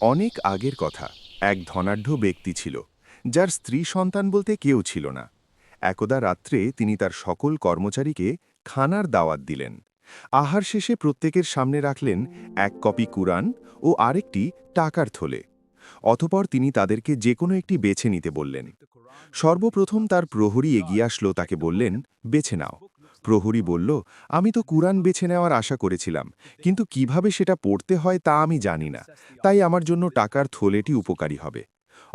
অনেক আগের কথা। এক ধনাঢ্য ব্যক্তি ছিল, যার স্ত্রী সন্তান বলতে কেউ ছিল না। একদা রাত্রে তিনি তার সকল কর্মচারীকে খানার দাওয়াত দিলেন। আহার শেষে প্রত্যেকের সামনে রাখলেন এক কপি কুরআন ও আরেকটি টাকার থলে। অতপর তিনি তাদেরকে যে কোনো একটি বেছে নিতে বললেন। সর্বপ্রথম তার প্রহরী এগিয়ে আসলো, তাকে বললেন, বেছে নাও। প্রহরী বলল, আমি তো কুরআন বেছে নেওয়ার আশা করেছিলাম, কিন্তু কীভাবে সেটা পড়তে হয় তা আমি জানি না, তাই আমার জন্য টাকার থলেটি উপকারী হবে।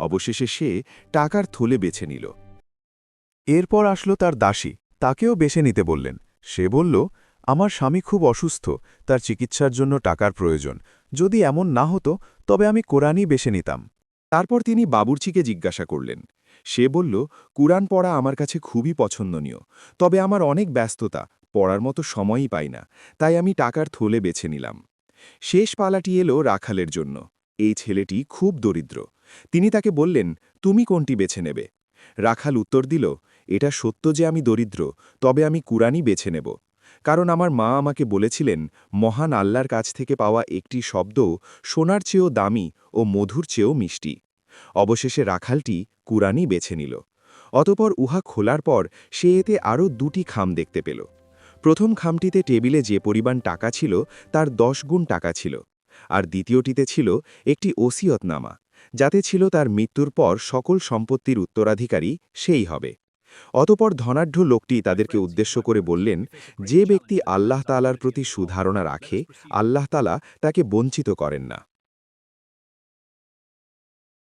অবশেষে সে টাকার থলে বেছে নিল। এরপর আসলো তার দাসী, তাকেও বেছে নিতে বললেন। সে বলল, আমার স্বামী খুব অসুস্থ, তার চিকিৎসার জন্য টাকার প্রয়োজন। যদি এমন না হতো, তবে আমি কোরআনই বেছে নিতাম। তারপর তিনি বাবুর্চিকে জিজ্ঞাসা করলেন। সে বলল, কুরআন পড়া আমার কাছে খুবই পছন্দনীয়, তবে আমার অনেক ব্যস্ততা, পড়ার মতো সময়ই পাই না, তাই আমি টাকার থলে বেছে নিলাম শেষ পালাটি এলো রাখালের জন্য। এই ছেলেটি খুব দরিদ্র। তিনি তাকে বললেন, তুমি কোনটি বেছে নেবে? রাখাল উত্তর দিল, এটা সত্য যে আমি দরিদ্র, তবে আমি কুরআনই বেছে নেব। কারণ আমার মা আমাকে বলেছিলেন, মহান আল্লাহর কাছ থেকে পাওয়া একটি শব্দ সোনার চেয়েও দামি ও মধুর চেয়েও মিষ্টি। অবশেষে রাখালটি কুরআনই বেছে নিল। অতপর উহা খোলার পর সে এতে আরও দুটি খাম দেখতে পেল। প্রথম খামটিতে টেবিলে যে পরিমাণ টাকা ছিল, তার দশ গুণ টাকা ছিল। আর দ্বিতীয়টিতে ছিল একটি ওসিয়তনামা, যাতে ছিল তার মৃত্যুর পর সকল সম্পত্তির উত্তরাধিকারী সেই হবে। অতপর ধনাঢ্য লোকটি তাদেরকে উদ্দেশ্য করে বললেন, যে ব্যক্তি আল্লাহ তালার প্রতি সুধারণা রাখে, আল্লাহ তালা তাকে বঞ্চিত করেন না।